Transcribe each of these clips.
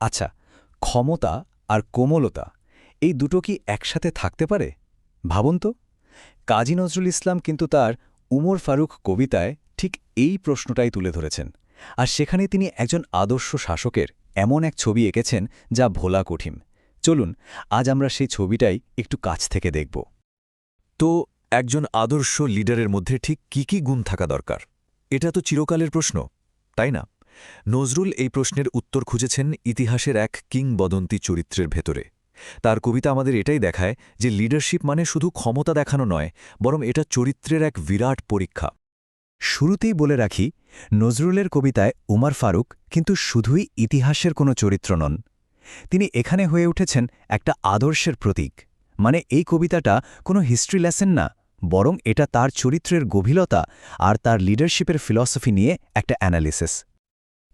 আচ্ছা ক্ষমতা আর কোমলতা, এই দুটো কি একসাথে থাকতে পারে? ভাবুন তো। কাজী নজরুল ইসলাম কিন্তু তার উমর ফারুক কবিতায় ঠিক এই প্রশ্নটাই তুলে ধরেছেন। আর সেখানে তিনি একজন আদর্শ শাসকের এমন এক ছবি এঁকেছেন যা ভোলা কঠিন। চলুন, আজ আমরা সেই ছবিটাই একটু কাছ থেকে দেখব। তো, একজন আদর্শ লিডারের মধ্যে ঠিক কি কি গুণ থাকা দরকার? এটা তো চিরকালের প্রশ্ন, তাই না? নজরুল এই প্রশ্নের উত্তর খুঁজেছেন ইতিহাসের এক কিংবদন্তি চরিত্রের ভেতরে। তার কবিতা আমাদের এটাই দেখায় যে লিডারশিপ মানে শুধু ক্ষমতা দেখানো নয়, বরং এটা চরিত্রের এক বিরাট পরীক্ষা। শুরুতেই বলে রাখি, নজরুলের কবিতায় উমার ফারুক কিন্তু শুধুই ইতিহাসের কোনো চরিত্র নন। তিনি এখানে হয়ে উঠেছেন একটা আদর্শের প্রতীক। মানে এই কবিতাটা কোনো হিস্ট্রি লেসেন না, বরং এটা তার চরিত্রের গভীরতা আর তার লিডারশিপের ফিলসফি নিয়ে একটা অ্যানালিসিস।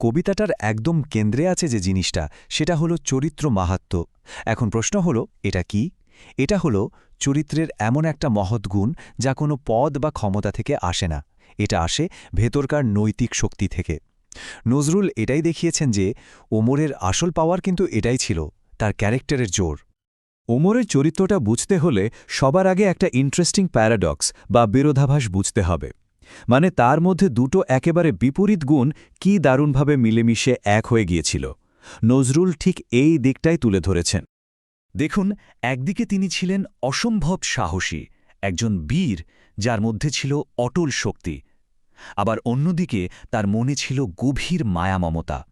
কবিতাটার একদম কেন্দ্রে আছে যে জিনিসটা, সেটা হলো চরিত্র মাহাত্ম এখন প্রশ্ন হলো, এটা কি? এটা হলো চরিত্রের এমন একটা মহৎ গুণ যা কোনো পদ বা ক্ষমতা থেকে আসে না। এটা আসে ভেতরকার নৈতিক শক্তি থেকে। নজরুল এটাই দেখিয়েছেন যে, ওমরের আসল পাওয়ার কিন্তু এটাই ছিল, তার ক্যারেক্টারের জোর। ওমরের চরিত্রটা বুঝতে হলে সবার আগে একটা ইন্টারেস্টিং প্যারাডক্স বা বিরোধাভাস বুঝতে হবে। মানে তার মধ্যে দুটো একেবারে বিপরীত গুণ কি দারুণভাবে মিলেমিশে এক হয়ে গিয়েছিল। নজরুল ঠিক এই দিকটাই তুলে ধরেছেন। দেখুন, একদিকে তিনি ছিলেন অসম্ভব সাহসী, একজন বীর যার মধ্যে ছিল অটল শক্তি। আবার অন্যদিকে তার মনে ছিল গভীর মায়ামমতা।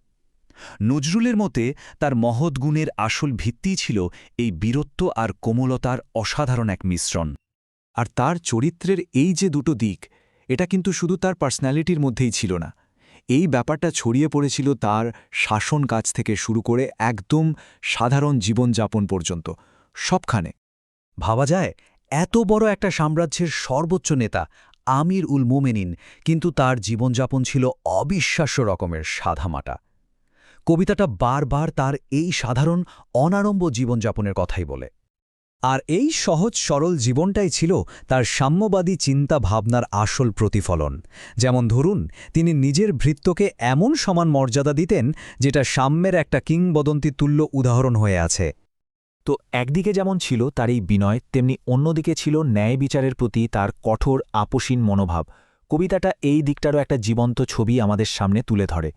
নজরুলের মতে তার মহৎ গুণের আসল ভিত্তিই ছিল এই বীরত্ব আর কোমলতার অসাধারণ এক মিশ্রণ। আর তার চরিত্রের এই যে দুটো দিক এটা কিন্তু শুধু তার পার্সোনালিটির মধ্যেই ছিল না। এই ব্যাপারটা ছড়িয়ে পড়েছিল তার শাসন কাজ থেকে শুরু করে একদম সাধারণ জীবনযাপন পর্যন্ত, সবখানে। ভাবা যায়, এত বড় একটা সাম্রাজ্যের সর্বোচ্চ নেতা আমির উল মোমেনিন কিন্তু তার জীবনযাপন ছিল অবিশ্বাস্য রকমের সাধামাটা। কবিতাটা বারবার তার এই সাধারণ, অনারম্ভ জীবনযাপনের কথাই বলে। আর এই সহজ সরল জীবনটাই ছিল তার সাম্যবাদী চিন্তা ভাবনার আসল প্রতিফলন। যেমন ধরুন, তিনি নিজের ভৃত্যকে এমন সমান মর্যাদা দিতেন যেটা সাম্যের একটা কিংবদন্তি তুল্য উদাহরণ হয়ে আছে। তো একদিকে যেমন ছিল তার এই বিনয়, তেমনি অন্যদিকে ছিল ন্যায় বিচারের প্রতি তার কঠোর আপোষীন মনোভাব। কবিতাটা এই দিকটারও একটা জীবন্ত ছবি আমাদের সামনে তুলে ধরে।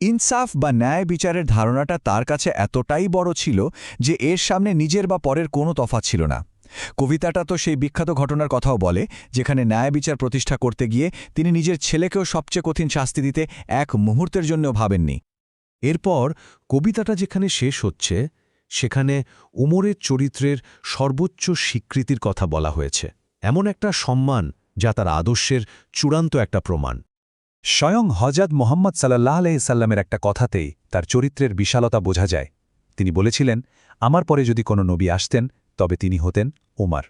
ইনসাফ বা ন্যায় বিচারের ধারণাটা তার কাছে এতটাই বড় ছিল যে এর সামনে নিজের বা পরের কোনো তফাৎ ছিল না। কবিতাটা তো সেই বিখ্যাত ঘটনার কথাও বলে, যেখানে ন্যায় বিচার প্রতিষ্ঠা করতে গিয়ে তিনি নিজের ছেলেকেও সবচেয়ে কঠিন শাস্তি দিতে এক মুহূর্তের জন্যও ভাবেননি। এরপর কবিতাটা যেখানে শেষ হচ্ছে, সেখানে উমরের চরিত্রের সর্বোচ্চ স্বীকৃতির কথা বলা হয়েছে। এমন একটা সম্মান যা তার আদর্শের চূড়ান্ত একটা প্রমাণ। স্বয়ং হজাদ মোহাম্মদ সাল্লাহ আলহিসাল্লামের একটা কথাতেই তার চরিত্রের বিশালতা বোঝা যায়। তিনি বলেছিলেন, আমার পরে যদি কোনো নবী আসতেন, তবে তিনি হতেন ওমার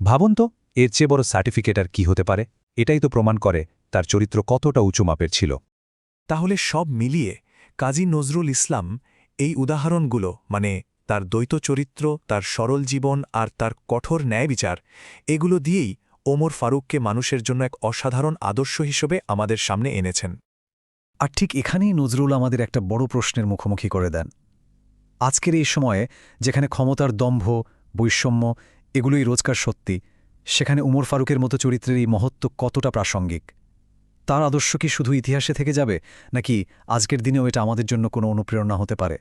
ভাবুন তো, এর চেয়ে বড় সার্টিফিকেট আর কি হতে পারে? এটাই তো প্রমাণ করে তার চরিত্র কতটা উঁচু মাপের ছিল। তাহলে সব মিলিয়ে কাজী নজরুল ইসলাম এই উদাহরণগুলো মানে তার দ্বৈত চরিত্র, তার সরল জীবন আর তার কঠোর ন্যায় বিচার এগুলো দিয়েই ওমর ফারুককে মানুষের জন্য এক অসাধারণ আদর্শ হিসেবে আমাদের সামনে এনেছেন। আর ঠিক এখানেই নজরুল আমাদের একটা বড় প্রশ্নের মুখোমুখি করে দেন। আজকের এই সময়ে যেখানে ক্ষমতার দম্ভ, বৈষম্য, এগুলোই রোজকার সত্যি, সেখানে উমর ফারুকের মতো চরিত্রের এই মহত্ব কতটা প্রাসঙ্গিক? তার আদর্শ কি শুধু ইতিহাসে থেকে যাবে, নাকি আজকের দিনেও এটা আমাদের জন্য কোনো অনুপ্রেরণা হতে পারে?